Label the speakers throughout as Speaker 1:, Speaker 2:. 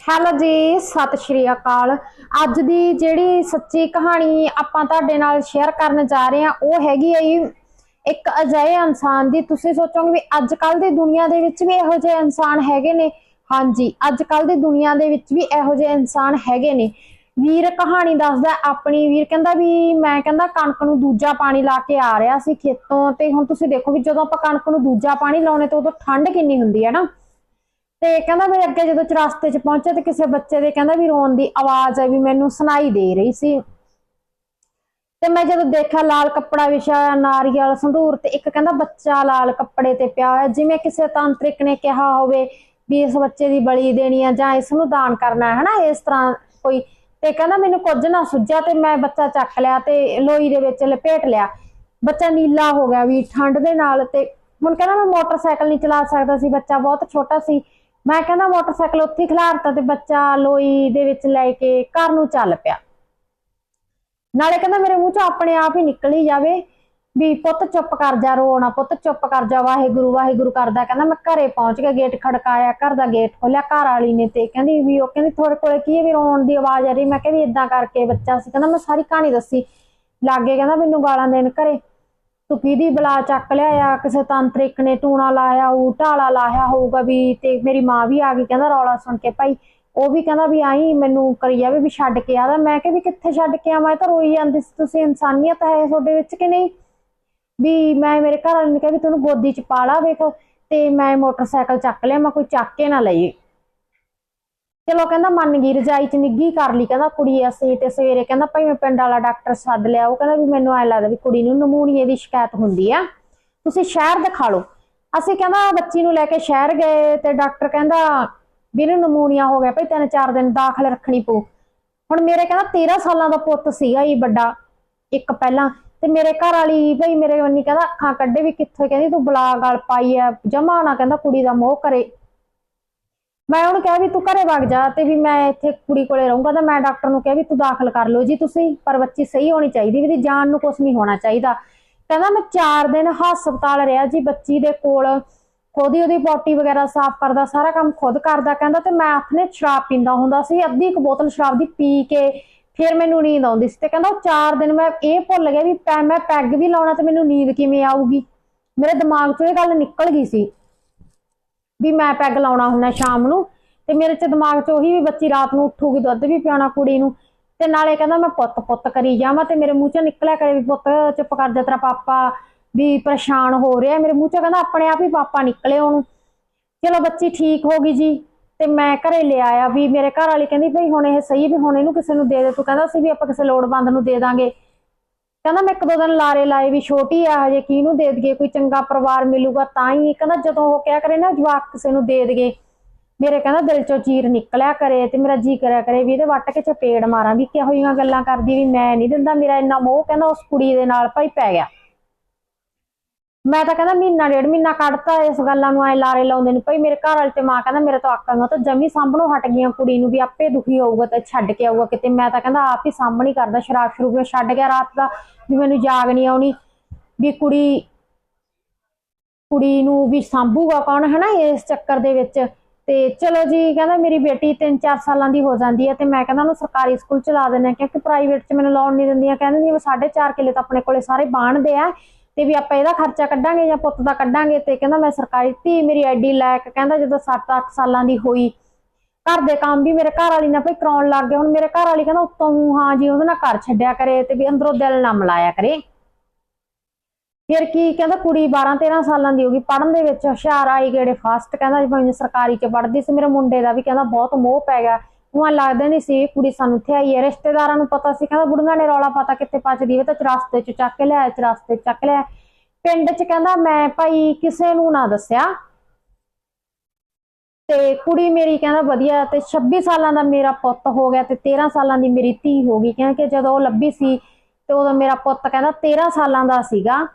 Speaker 1: Hello ਜੀ, ਸਤਿ ਸ਼੍ਰੀ ਅਕਾਲ। ਅੱਜ ਦੀ ਜਿਹੜੀ ਸੱਚੀ ਕਹਾਣੀ ਆਪਾਂ ਤੁਹਾਡੇ ਨਾਲ ਸ਼ੇਅਰ ਕਰਨ ਜਾ ਰਹੇ ਹਾਂ, ਉਹ ਹੈਗੀ ਹੈ ਇੱਕ ਅਜਿਹੇ ਇਨਸਾਨ ਦੀ। ਤੁਸੀਂ ਸੋਚੋਗੇ ਵੀ ਅੱਜ ਕੱਲ ਦੀ ਦੁਨੀਆ ਦੇ ਵਿੱਚ ਵੀ ਇਹੋ ਜਿਹੇ ਇਨਸਾਨ ਹੈਗੇ ਨੇ? ਹਾਂਜੀ ਅੱਜ ਕੱਲ ਦੀ ਦੁਨੀਆ ਦੇ ਵਿੱਚ ਵੀ ਇਹੋ ਜਿਹੇ ਇਨਸਾਨ ਹੈਗੇ ਨੇ। ਵੀਰ ਕਹਾਣੀ ਦੱਸਦਾ, ਆਪਣੀ ਵੀਰ ਕਹਿੰਦਾ ਵੀ, ਮੈਂ ਕਹਿੰਦਾ ਕਣਕ ਨੂੰ ਦੂਜਾ ਪਾਣੀ ਲਾ ਕੇ ਆ ਰਿਹਾ ਸੀ ਖੇਤੋਂ, ਤੇ ਹੁਣ ਤੁਸੀਂ ਦੇਖੋ ਵੀ ਜਦੋਂ ਆਪਾਂ ਕਣਕ ਨੂੰ ਦੂਜਾ ਪਾਣੀ ਲਾਉਣੇ ਤੇ ਉਦੋਂ ਠੰਡ ਕਿੰਨੀ ਹੁੰਦੀ ਹੈ ਨਾ? ਤੇ ਕਹਿੰਦਾ ਮੈਂ ਅੱਗੇ ਜਦੋਂ ਚਰਸਤੇ 'ਚ ਪਹੁੰਚੇ ਤੇ ਕਿਸੇ ਬੱਚੇ ਦੇ ਕਹਿੰਦਾ ਵੀ ਰੋਣ ਦੀ ਆਵਾਜ਼ ਹੈ ਵੀ ਮੈਨੂੰ ਸੁਣਾਈ ਦੇ ਰਹੀ ਸੀ। ਤੇ ਮੈਂ ਜਦੋਂ ਦੇਖਿਆ ਲਾਲ ਕੱਪੜਾ ਵਿਛਿਆ ਹੋਇਆ, ਨਾਰੀਅਲ, ਸੰਧੂਰ ਤੇ ਇੱਕ ਕਹਿੰਦਾ ਬੱਚਾ ਲਾਲ ਕੱਪੜੇ ਤੇ ਪਿਆ ਹੋਇਆ, ਜਿਵੇਂ ਕਿਸੇ ਤਾਂਤਰਿਕ ਨੇ ਕਿਹਾ ਹੋਵੇ ਵੀ ਇਸ ਬੱਚੇ ਦੀ ਬਲੀ ਦੇਣੀ ਆ ਜਾਂ ਇਸ ਨੂੰ ਦਾਨ ਕਰਨਾ ਹੈ, ਹਨਾ, ਇਸ ਤਰ੍ਹਾਂ ਕੋਈ। ਤੇ ਕਹਿੰਦਾ ਮੈਨੂੰ ਕੁਝ ਨਾ ਸੁੱਝਿਆ ਤੇ ਮੈਂ ਬੱਚਾ ਚੱਕ ਲਿਆ ਤੇ ਲੋਈ ਦੇ ਵਿੱਚ ਲਪੇਟ ਲਿਆ। ਬੱਚਾ ਨੀਲਾ ਹੋ ਗਿਆ ਵੀ ਠੰਡ ਦੇ ਨਾਲ ਤੇ ਹੁਣ ਕਹਿੰਦਾ ਮੈਂ ਮੋਟਰਸਾਈਕਲ ਨਹੀਂ ਚਲਾ ਸਕਦਾ ਸੀ, ਬੱਚਾ ਬਹੁਤ ਛੋਟਾ ਸੀ। ਮੈਂ ਕਹਿੰਦਾ ਮੋਟਰਸਾਈਕਲ ਉੱਥੇ ਖਿਲਾਰਤਾ ਤੇ ਬੱਚਾ ਲੋਈ ਦੇ ਵਿੱਚ ਲੈ ਕੇ ਘਰ ਨੂੰ ਚੱਲ ਪਿਆ। ਨਾਲੇ ਕਹਿੰਦਾ ਮੇਰੇ ਮੂੰਹ ਚੋਂ ਆਪਣੇ ਆਪ ਹੀ ਨਿਕਲ ਹੀ ਜਾਵੇ ਵੀ ਪੁੱਤ ਚੁੱਪ ਕਰ ਜਾ ਰੋਣਾ ਪੁੱਤ, ਚੁੱਪ ਕਰ ਜਾ, ਵਾਹਿਗੁਰੂ ਵਾਹਿਗੁਰੂ ਕਰਦਾ। ਕਹਿੰਦਾ ਮੈਂ ਘਰੇ ਪਹੁੰਚ ਗਿਆ, ਗੇਟ ਖੜਕਾਇਆ, ਘਰ ਦਾ ਗੇਟ ਖੋਲਿਆ ਘਰ ਵਾਲੀ ਨੇ ਤੇ ਕਹਿੰਦੀ ਵੀ ਉਹ ਕਹਿੰਦੀ ਤੁਹਾਡੇ ਕੋਲੇ ਕੀ ਹੈ ਵੀ ਰੋਣ ਦੀ ਆਵਾਜ਼ ਆ ਰਹੀ? ਮੈਂ ਕਿਹਾ ਵੀ ਇਦਾਂ ਕਰਕੇ ਬੱਚਾ ਸੀ। ਕਹਿੰਦਾ ਮੈਂ ਸਾਰੀ ਕਹਾਣੀ ਦੱਸੀ। ਲਾਗੇ ਕਹਿੰਦਾ ਮੈਨੂੰ ਗਾਲਾਂ ਦੇਣ ਘਰੇ। ਤੂੰ ਕਿਹਦੀ ਬਲਾ ਚੱਕ ਲਿਆਇਆ? ਕਿਸੇ ਤਾਂਤਰਿਕ ਨੇ ਟੂਣਾ ਲਾਇਆ, ਉਹ ਢਾਲਾ ਲਾਇਆ ਹੋਊਗਾ ਵੀ ਤੇ ਮੇਰੀ ਮਾਂ ਵੀ ਆ ਗਈ, ਕਹਿੰਦਾ ਰੌਲਾ ਸੁਣ ਕੇ ਭਾਈ। ਉਹ ਵੀ ਕਹਿੰਦਾ ਵੀ ਆਈ, ਮੈਨੂੰ ਕਰੀ ਜਾਵੇ ਵੀ ਛੱਡ ਕੇ ਆਦਾ ਮੈਂ ਕਿਹਾ ਵੀ ਕਿੱਥੇ ਛੱਡ ਕੇ ਆਵਾਂ? ਇਹ ਤਾਂ ਰੋਈ ਜਾਂਦੀ ਸੀ। ਤੁਸੀਂ ਇਨਸਾਨੀਅਤ ਹੈ ਤੁਹਾਡੇ ਵਿੱਚ ਕਿ ਨਹੀਂ? ਵੀ ਮੈਂ ਮੇਰੇ ਘਰ ਵਾਲੇ ਨੇ ਕਿਹਾ ਵੀ ਤੈਨੂੰ ਗੋਦੀ ਚ ਪਾ ਲਾ, ਵੇਖ। ਤੇ ਮੈਂ ਮੋਟਰਸਾਈਕਲ ਚੱਕ ਲਿਆ, ਮੈਂ ਕੋਈ ਚੱਕ ਕੇ ਨਾ ਲਈਏ। ਚਲੋ ਕਹਿੰਦਾ ਮੰਨ ਗਈ, ਰਜਾਈ ਚ ਨਿੱਗੀ ਕਰ ਲਈ, ਕਹਿੰਦਾ ਕੁੜੀ ਅਸੀਂ ਤੇ ਸਵੇਰੇ, ਕਹਿੰਦਾ ਭਾਈ ਮੈਂ ਪਿੰਡ ਵਾਲਾ ਡਾਕਟਰ ਸੱਦ ਲਿਆ, ਉਹ ਕਹਿੰਦਾ ਵੀ ਮੈਨੂੰ ਐ ਲੱਗਦਾ ਵੀ ਕੁੜੀ ਨੂੰ ਨਮੂਨੀਏ ਦੀ ਸ਼ਿਕਾਇਤ ਹੁੰਦੀ ਆ। ਤੁਸੀਂ ਸ਼ਹਿਰ ਦਿਖਾ ਲਓ। ਅਸੀਂ ਕਹਿੰਦਾ ਬੱਚੀ ਨੂੰ ਲੈ ਕੇ ਸ਼ਹਿਰ ਗਏ ਤੇ ਡਾਕਟਰ ਕਹਿੰਦਾ ਵੀ ਇਹਨੂੰ ਨਮੂਨੀਆ ਹੋ ਗਿਆ, ਭਾਈ ਤਿੰਨ ਚਾਰ ਦਿਨ ਦਾਖਲ ਰੱਖਣੀ ਪਊ। ਹੁਣ ਮੇਰੇ ਕਹਿੰਦਾ 13 ਸਾਲਾਂ ਦਾ ਪੁੱਤ ਸੀਗਾ ਇਹ ਵੱਡਾ, ਇੱਕ ਪਹਿਲਾਂ, ਤੇ ਮੇਰੇ ਘਰ ਵਾਲੀ ਭਾਈ ਮੇਰੇ ਮੰਨੀ ਕਹਿੰਦਾ ਅੱਖਾਂ ਕੱਢੇ ਵੀ ਕਿੱਥੇ, ਕਹਿੰਦੀ ਤੂੰ ਬਲਾ ਗਲ ਪਾਈ ਆ, ਜਮਾ ਨਾ ਕਹਿੰਦਾ ਕੁੜੀ ਦਾ ਮੋਹ ਕਰੇ। ਮੈਂ ਉਹਨੂੰ ਕਿਹਾ ਵੀ ਤੂੰ ਘਰੇ ਵਗ ਜਾ ਤੇ ਵੀ ਮੈਂ ਇੱਥੇ ਕੁੜੀ ਕੋਲੇ ਰਹੂੰਗਾ ਤਾਂ ਮੈਂ ਡਾਕਟਰ ਨੂੰ ਕਿਹਾ ਵੀ ਤੂੰ ਦਾਖਲ ਕਰ ਲਓ ਜੀ ਤੁਸੀਂ, ਪਰ ਬੱਚੀ ਸਹੀ ਹੋਣੀ ਚਾਹੀਦੀ ਵੀ ਜਾਨ ਨੂੰ ਕੁਝ ਨਹੀਂ ਹੋਣਾ ਚਾਹੀਦਾ। ਕਹਿੰਦਾ ਮੈਂ 4 ਦਿਨ ਹਸਪਤਾਲ ਰਿਹਾ ਜੀ ਬੱਚੀ ਦੇ ਕੋਲ, ਖੁਦ ਹੀ ਉਹਦੀ ਪੋਟੀ ਵਗੈਰਾ ਸਾਫ਼ ਕਰਦਾ, ਸਾਰਾ ਕੰਮ ਖੁਦ ਕਰਦਾ ਕਹਿੰਦਾ ਤੇ ਮੈਂ ਆਪਣੇ ਸ਼ਰਾਬ ਪੀਂਦਾ ਹੁੰਦਾ ਸੀ, ਅੱਧੀ ਇੱਕ ਬੋਤਲ ਸ਼ਰਾਬ ਦੀ ਪੀ ਕੇ ਫਿਰ ਮੈਨੂੰ ਨੀਂਦ ਆਉਂਦੀ ਸੀ ਤੇ ਕਹਿੰਦਾ ਉਹ 4 ਦਿਨ ਮੈਂ ਇਹ ਭੁੱਲ ਗਿਆ ਵੀ ਮੈਂ ਪੈਗ ਵੀ ਲਾਉਣਾ ਤੇ ਮੈਨੂੰ ਨੀਂਦ ਕਿਵੇਂ ਆਊਗੀ। ਮੇਰੇ ਦਿਮਾਗ 'ਚੋਂ ਇਹ ਗੱਲ ਨਿਕਲ ਗਈ ਸੀ। ਵੀ ਮੈਂ ਪੈਗ ਲਾਉਣਾ ਹੁੰਦਾ ਸ਼ਾਮ ਨੂੰ, ਤੇ ਮੇਰੇ ਚ ਦਿਮਾਗ 'ਚ ਉਹੀ ਵੀ ਬੱਚੀ ਰਾਤ ਨੂੰ ਉੱਠੂਗੀ ਦੁੱਧ ਵੀ ਪਿਆਉਣਾ ਕੁੜੀ ਨੂੰ, ਤੇ ਨਾਲੇ ਕਹਿੰਦਾ ਮੈਂ ਪੁੱਤ ਪੁੱਤ ਕਰੀ ਜਾਵਾਂ ਤੇ ਮੇਰੇ ਮੂੰਹ ਚ ਨਿਕਲਿਆ ਕਰੇ ਵੀ ਪੁੱਤ ਚੁੱਪ ਕਰ ਜਾ ਤੇਰਾ ਪਾਪਾ ਵੀ ਪਰੇਸ਼ਾਨ ਹੋ ਰਿਹਾ, ਮੇਰੇ ਮੂੰਹ ਚ ਕਹਿੰਦਾ ਆਪਣੇ ਆਪ ਹੀ ਪਾਪਾ ਨਿਕਲੇ ਉਹਨੂੰ। ਚਲੋ ਬੱਚੀ ਠੀਕ ਹੋ ਗਈ ਜੀ, ਤੇ ਮੈਂ ਘਰੇ ਲੈ ਆਇਆ ਵੀ ਮੇਰੇ ਘਰ ਵਾਲੀ ਕਹਿੰਦੀ ਭਈ ਹੁਣ ਇਹ ਸਹੀ ਵੀ ਹੁਣ ਇਹਨੂੰ ਕਿਸੇ ਨੂੰ ਦੇ ਦੇ, ਤੂੰ ਕਹਿੰਦਾ ਸੀ ਵੀ ਆਪਾਂ ਕਿਸੇ ਲੋੜਵੰਦ ਨੂੰ ਦੇ ਦਾਂਗੇ। ਕਹਿੰਦਾ ਮੈਂ ਇੱਕ ਦੋ ਦਿਨ ਲਾਰੇ ਲਾਏ ਵੀ ਛੋਟੀ ਆ, ਹਜੇ ਕਿਹਨੂੰ ਦੇ ਦਈਏ, ਕੋਈ ਚੰਗਾ ਪਰਿਵਾਰ ਮਿਲੂਗਾ ਤਾਂ ਹੀ। ਕਹਿੰਦਾ ਜਦੋਂ ਉਹ ਕਿਹਾ ਕਰੇ ਨਾ, ਜਵਾਕ ਕਿਸੇ ਨੂੰ ਦੇ ਦਈਏ। ਮੇਰੇ ਕਹਿੰਦਾ ਦਿਲ ਚੋਂ ਚੀਰ ਨਿਕਲਿਆ ਕਰੇ ਤੇ ਮੇਰਾ ਜੀ ਕਰਿਆ ਕਰੇ ਵੀ ਇਹਦੇ ਵੱਟ ਕੇ ਚਪੇੜ ਮਾਰਾਂ ਵੀ ਕਿਹੋ ਜਿਹੀਆਂ ਗੱਲਾਂ ਕਰਦੀ ਵੀ ਮੈਂ ਨਹੀਂ ਦਿੰਦਾ, ਮੇਰਾ ਇੰਨਾ ਮੋਹ ਕਹਿੰਦਾ ਉਸ ਕੁੜੀ ਦੇ ਨਾਲ ਭਾਈ ਪੈ ਗਿਆ। ਮੈਂ ਤਾਂ ਕਹਿੰਦਾ ਮਹੀਨਾ ਡੇਢ ਮਹੀਨਾ ਕੱਢਤਾ ਇਸ ਗੱਲਾਂ ਨੂੰ, ਐ ਲਾਰੇ ਲਾਉਂਦੇ ਨੂੰ। ਭਾਈ ਮੇਰੇ ਘਰ ਵਾਲੇ ਤੇ ਮਾਂ ਕਹਿੰਦਾ ਮੇਰੇ ਤੋਂ ਆਕਾਂਗਾ ਤਾਂ ਜਮੀ ਸਾਂਭਣੋਂ ਹਟ ਗਈਆਂ ਕੁੜੀ ਨੂੰ ਵੀ, ਆਪੇ ਦੁਖੀ ਹੋਊਗਾ ਤੇ ਛੱਡ ਕੇ ਆਊਗਾ ਕਿਤੇ। ਮੈਂ ਤਾਂ ਕਹਿੰਦਾ ਆਪ ਹੀ ਸਾਂਭਣੀ ਕਰਦਾ, ਸ਼ਰਾਬ ਸ਼ੁਰੂ ਵਿੱਚ ਛੱਡ ਗਿਆ ਰਾਤ ਦਾ, ਵੀ ਮੈਨੂੰ ਜਾਗ ਨਹੀਂ ਆਉਣੀ। ਵੀ ਕੁੜੀ ਕੁੜੀ ਨੂੰ ਵੀ ਸਾਂਭੂਗਾ ਕੌਣ, ਹਨਾ ਇਸ ਚੱਕਰ ਦੇ ਵਿੱਚ। ਤੇ ਚਲੋ ਜੀ, ਕਹਿੰਦਾ ਮੇਰੀ ਬੇਟੀ 3-4 ਸਾਲਾਂ ਦੀ ਹੋ ਜਾਂਦੀ ਹੈ ਤੇ ਮੈਂ ਕਹਿੰਦਾ ਉਹਨੂੰ ਸਰਕਾਰੀ ਸਕੂਲ ਚਲਾ ਦੇਣਾ ਕਿਉਂਕਿ ਪ੍ਰਾਈਵੇਟ ਚ ਮੈਨੂੰ ਲਾਉਣ ਨਹੀਂ ਦਿੰਦੀਆਂ। ਕਹਿੰਦੀ ਵੀ 4.5 ਕਿੱਲੇ ਤਾਂ ਆਪਣੇ ਕੋਲੇ ਸਾਰੇ ਬਾਣਦੇ ਆ। ਤੇ ਵੀ ਆਪਾਂ ਇਹਦਾ ਖਰਚਾ ਕੱਢਾਂਗੇ ਜਾਂ ਪੁੱਤ ਦਾ ਕੱਢਾਂਗੇ ਤੇ ਕਹਿੰਦਾ ਮੈਂ ਸਰਕਾਰੀ ਧੀ, ਮੇਰੀ ਐਡੀ ਲਾਇਕ ਕਹਿੰਦਾ ਜਦੋਂ 7-8 ਸਾਲਾਂ ਦੀ ਹੋਈ। ਘਰ ਦੇ ਕੰਮ ਵੀ ਮੇਰੇ ਘਰ ਵਾਲੀ ਨਾਲ ਭਈ ਕਰਾਉਣ ਲੱਗ ਗਏ। ਹੁਣ ਮੇਰੇ ਘਰ ਵਾਲੀ ਕਹਿੰਦਾ ਉੱਤੋਂ ਹਾਂ ਜੀ, ਉਹਦੇ ਨਾਲ ਘਰ ਛੱਡਿਆ ਕਰੇ ਤੇ ਵੀ ਅੰਦਰੋਂ ਦਿਲ ਨਾ ਮਲਾਇਆ ਕਰੇ। ਫਿਰ ਕੀ ਕਹਿੰਦਾ ਕੁੜੀ 12 13 ਸਾਲਾਂ ਦੀ ਹੋ ਗਈ ਪੜਨ ਦੇ ਵਿੱਚ ਹੁਸ਼ਿਆਰ ਆਈ ਗੇੜੇ ਫਾਸਟ ਕਹਿੰਦਾ ਜਿਵੇਂ ਸਰਕਾਰੀ ਚ ਪੜਦੀ ਸੀ। ਮੇਰੇ ਮੁੰਡੇ ਦਾ ਵੀ ਕਹਿੰਦਾ ਬਹੁਤ ਮੋਹ ਪੈ ਗਿਆ। ਉਹ ਲੱਗਦਾ ਨਹੀਂ ਸੀ, ਕੁੜੀ ਸਾਨੂੰ ਇੱਥੇ ਆਈ ਹੈ। ਰਿਸ਼ਤੇਦਾਰਾਂ ਨੂੰ ਪਤਾ ਸੀ, ਕਹਿੰਦਾ ਬੁੜੀਆਂ ਨੇ ਰੌਲਾ ਪਤਾ ਕਿੱਥੇ ਪਚਦੀ ਹੈ ਤਾਂ ਚਰਸਤੇ ਚ ਚੱਕ ਕੇ ਲਿਆ ਚਰਸਤੇ ਚੱਕ ਲਿਆ ਪਿੰਡ ਚ ਕਹਿੰਦਾ, ਮੈਂ ਭਾਈ ਕਿਸੇ ਨੂੰ ਨਾ ਦੱਸਿਆ। ਤੇ ਕੁੜੀ ਮੇਰੀ ਕਹਿੰਦਾ, ਵਧੀਆ, ਤੇ 26 ਸਾਲਾਂ ਦਾ ਮੇਰਾ ਪੁੱਤ ਹੋ ਗਿਆ ਤੇ 13 ਸਾਲਾਂ ਦੀ ਮੇਰੀ ਧੀ ਹੋ ਗਈ। ਕਿਉਂਕਿ ਜਦੋਂ ਉਹ ਲੱਭੀ ਸੀ, ਤੇ ਉਦੋਂ ਮੇਰਾ ਪੁੱਤ ਕਹਿੰਦਾ 13 ਸਾਲਾਂ ਦਾ ਸੀਗਾ।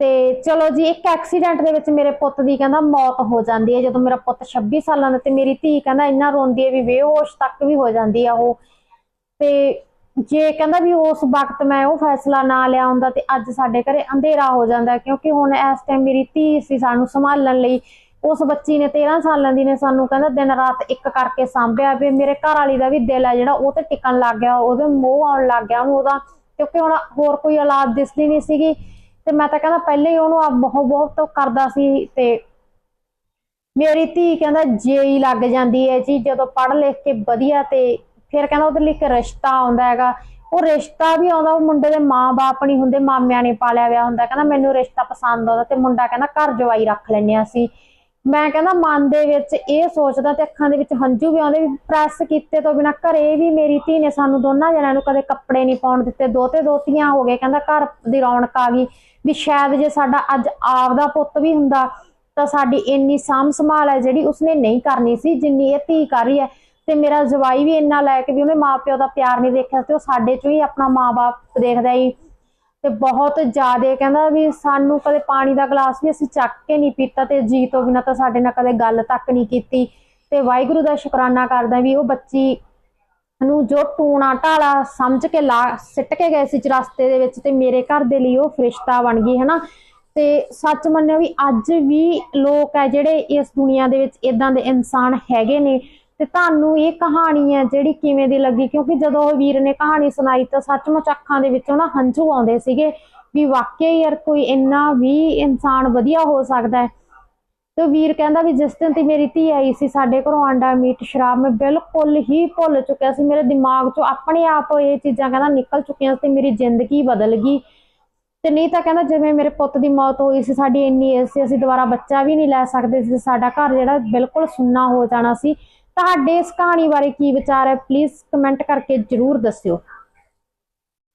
Speaker 1: ਤੇ ਚਲੋ ਜੀ, ਇੱਕ ਐਕਸੀਡੈਂਟ ਦੇ ਵਿੱਚ ਮੇਰੇ ਪੁੱਤ ਦੀ ਕਹਿੰਦਾ ਮੌਤ ਹੋ ਜਾਂਦੀ ਹੈ। ਜਦੋਂ ਮੇਰਾ ਪੁੱਤ 26 ਸਾਲਾਂ ਦਾ ਤੇ ਮੇਰੀ ਧੀ ਕਹਿੰਦਾ ਇੰਨਾ ਰੋਂਦੀ ਹੈ ਵੀ ਬੇਹੋਸ਼ ਤੱਕ ਵੀ ਹੋ ਜਾਂਦੀ ਆ ਉਹ। ਤੇ ਜੇ ਕਹਿੰਦਾ ਵੀ ਉਸ ਵਕਤ ਮੈਂ ਉਹ ਫੈਸਲਾ ਨਾ ਲਿਆ ਹੁੰਦਾ ਤੇ ਅੱਜ ਸਾਡੇ ਘਰੇ ਅੰਧੇਰਾ ਹੋ ਜਾਂਦਾ ਕਿਉਂਕਿ ਹੁਣ ਇਸ ਟਾਈਮ ਮੇਰੀ ਧੀ ਸੀ ਸਾਨੂੰ ਸੰਭਾਲਣ ਲਈ। ਉਸ ਬੱਚੀ ਨੇ 13 ਸਾਲਾਂ ਦੀ ਨੇ ਸਾਨੂੰ ਕਹਿੰਦਾ ਦਿਨ ਰਾਤ ਇੱਕ ਕਰਕੇ ਸਾਂਭਿਆ ਵੀ ਮੇਰੇ ਘਰ ਵਾਲੀ ਦਾ ਵੀ ਦਿਲ ਆ ਜਿਹੜਾ ਉਹ ਤੇ ਟਿਕਣ ਲੱਗ ਗਿਆ, ਉਹਦੇ ਮੋਹ ਆਉਣ ਲੱਗ ਗਿਆ ਉਹਨੂੰ ਉਹਦਾ। ਕਿਉਂਕਿ ਹੁਣ ਹੋਰ ਕੋਈ ਔਲਾਦ ਦਿਸਦੀ ਨਹੀਂ ਸੀਗੀ। ਤੇ ਮੈਂ ਤਾਂ ਕਹਿੰਦਾ ਪਹਿਲੇ ਹੀ ਉਹਨੂੰ ਆ ਬਹੁਤ ਬਹੁਤ ਕਰਦਾ ਸੀ ਤੇ ਮੇਰੀ ਧੀ ਕਹਿੰਦਾ ਜੇਈ ਲੱਗ ਜਾਂਦੀ ਹੈ ਜੀ ਜਦੋਂ ਪੜ੍ਹ ਲਿਖ ਕੇ ਵਧੀਆ ਤੇ ਫਿਰ ਕਹਿੰਦਾ ਉਹਦੇ ਲਈ ਇੱਕ ਰਿਸ਼ਤਾ ਆਉਂਦਾ ਹੈਗਾ। ਉਹ ਰਿਸ਼ਤਾ ਵੀ ਆਉਂਦਾ, ਉਹ ਮੁੰਡੇ ਦੇ ਮਾਂ-ਬਾਪ ਨਹੀਂ ਹੁੰਦੇ, ਮਾਮਿਆਂ ਨੇ ਪਾਲਿਆ ਵਿਆ ਹੁੰਦਾ। ਕਹਿੰਦਾ ਮੈਨੂੰ ਰਿਸ਼ਤਾ ਪਸੰਦ ਆਉਂਦਾ ਤੇ ਮੁੰਡਾ ਕਹਿੰਦਾ ਘਰ ਜਵਾਈ ਰੱਖ ਲੈਣੇ ਆ ਸੀ ਮੈਂ ਕਹਿੰਦਾ ਮਨ ਦੇ ਵਿੱਚ ਇਹ ਸੋਚਦਾ ਤੇ ਅੱਖਾਂ ਦੇ ਵਿੱਚ ਹੰਝੂ ਵੀ ਆਉਂਦੇ ਵੀ ਪ੍ਰੈਸ ਕੀਤੇ ਤੋਂ ਬਿਨਾ ਘਰੇ ਵੀ ਮੇਰੀ ਧੀ ਨੇ ਸਾਨੂੰ ਦੋਨਾਂ ਜਣਿਆਂ ਨੂੰ ਕਦੇ ਕੱਪੜੇ ਨਹੀਂ ਪਾਉਣ ਦਿੱਤੇ, ਦੋਤੇ ਦੋਤੀਆਂ ਹੋ ਗਏ, ਕਹਿੰਦਾ ਘਰ ਦੀ ਰੌਣਕ ਆ ਗਈ ਵੀ ਸ਼ਾਇਦ ਜੇ ਸਾਡਾ ਅੱਜ ਆਪ ਦਾ ਪੁੱਤ ਵੀ ਹੁੰਦਾ ਤਾਂ ਸਾਡੀ ਇੰਨੀ ਸਾਂਭ ਸੰਭਾਲ ਹੈ ਜਿਹੜੀ ਉਸਨੇ ਨਹੀਂ ਕਰਨੀ ਸੀ, ਜਿੰਨੀ ਇਹ ਧੀ ਕਰ ਰਹੀ ਹੈ। ਤੇ ਮੇਰਾ ਜਵਾਈ ਵੀ ਇੰਨਾ ਲੈ ਕੇ ਵੀ ਉਹਨੇ ਮਾਪਿਓ ਦਾ ਪਿਆਰ ਨਹੀਂ ਦੇਖਿਆ ਤੇ ਉਹ ਸਾਡੇ ਚੋਂ ਹੀ ਆਪਣਾ ਮਾਪੇ ਦੇਖਦਾ ਹੀ ਤੇ ਬਹੁਤ ਜ਼ਿਆਦਾ ਕਹਿੰਦਾ ਵੀ ਸਾਨੂੰ ਕਦੇ ਪਾਣੀ ਦਾ ਗਲਾਸ ਵੀ ਅਸੀਂ ਚੱਕ ਕੇ ਨਹੀਂ ਪੀਤਾ ਤੇ ਜੀ ਤੋਂ ਬਿਨਾਂ ਤਾਂ ਸਾਡੇ ਨਾਲ ਕਦੇ ਗੱਲ ਤੱਕ ਨਹੀਂ ਕੀਤੀ। ਤੇ ਵਾਹਿਗੁਰੂ ਦਾ ਸ਼ੁਕਰਾਨਾ ਕਰਦਾ ਵੀ ਉਹ ਬੱਚੀ ਨੂੰ ਜੋ ਟੂਣਾ ਢਾਲਾ ਸਮਝ ਕੇ ਲਾ, ਸਿੱਟ ਕੇ ਗਏ ਸੀ ਚਰਸਤੇ ਦੇ ਵਿੱਚ ਤੇ ਮੇਰੇ ਘਰ ਦੇ ਲਈ ਉਹ ਫਰਿਸ਼ਤਾ ਬਣ ਗਈ, ਹਨਾ? ਤੇ ਸੱਚ ਮੰਨਿਓ ਵੀ ਅੱਜ ਵੀ ਲੋਕ ਹੈ ਜਿਹੜੇ ਇਸ ਦੁਨੀਆ ਦੇ ਵਿੱਚ ਇਦਾਂ ਦੇ ਇਨਸਾਨ ਹੈਗੇ ਨੇ ਤੇ ਤੁਹਾਨੂੰ ਇਹ ਕਹਾਣੀ ਹੈ ਜਿਹੜੀ ਕਿਵੇਂ ਦੀ ਲੱਗੀ? ਕਿਉਂਕਿ ਜਦੋਂ ਉਹ ਵੀਰ ਨੇ ਕਹਾਣੀ ਸੁਣਾਈ ਤਾਂ ਸੱਚਮੁੱਚ ਅੱਖਾਂ ਦੇ ਵਿੱਚੋਂ ਨਾ ਹੰਝੂ ਆਉਂਦੇ ਸੀਗੇ ਵੀ ਵਾਕਿਆ ਯਾਰ ਕੋਈ ਇੰਨਾ ਵੀ ਇਨਸਾਨ ਵਧੀਆ ਹੋ ਸਕਦਾ ਹੈ। ਤੇ ਵੀਰ ਕਹਿੰਦਾ ਵੀ ਜਿਸ ਦਿਨ ਤੇ ਮੇਰੀ ਧੀ ਆਈ ਸੀ, ਸਾਡੇ ਘਰੋਂ ਆਂਡਾ ਮੀਟ, ਸ਼ਰਾਬ, ਮੈਂ ਬਿਲਕੁਲ ਹੀ ਭੁੱਲ ਚੁੱਕਿਆ ਸੀ। ਮੇਰੇ ਦਿਮਾਗ 'ਚੋਂ ਆਪਣੇ ਆਪ ਇਹ ਚੀਜ਼ਾਂ ਕਹਿੰਦਾ ਨਿਕਲ ਚੁੱਕੀਆਂ ਸੀ ਤੇ ਮੇਰੀ ਜ਼ਿੰਦਗੀ ਬਦਲ ਗਈ। ਤੇ ਨਹੀਂ ਤਾਂ ਕਹਿੰਦਾ ਜਿਵੇਂ ਮੇਰੇ ਪੁੱਤ ਦੀ ਮੌਤ ਹੋਈ ਸੀ, ਸਾਡੀ ਇੰਨੀ ਏਜ ਸੀ, ਅਸੀਂ ਦੁਬਾਰਾ ਬੱਚਾ ਵੀ ਨਹੀਂ ਲੈ ਸਕਦੇ ਸੀ ਸਾਡਾ ਘਰ ਜਿਹੜਾ ਬਿਲਕੁਲ ਸੁੰਨਾ ਹੋ ਜਾਣਾ ਸੀ। ਤੁਹਾਡੇ ਇਸ ਕਹਾਣੀ ਬਾਰੇ ਕੀ ਵਿਚਾਰ ਹੈ? ਪਲੀਜ਼ ਕਮੈਂਟ ਕਰਕੇ ਜਰੂਰ ਦੱਸਿਓ।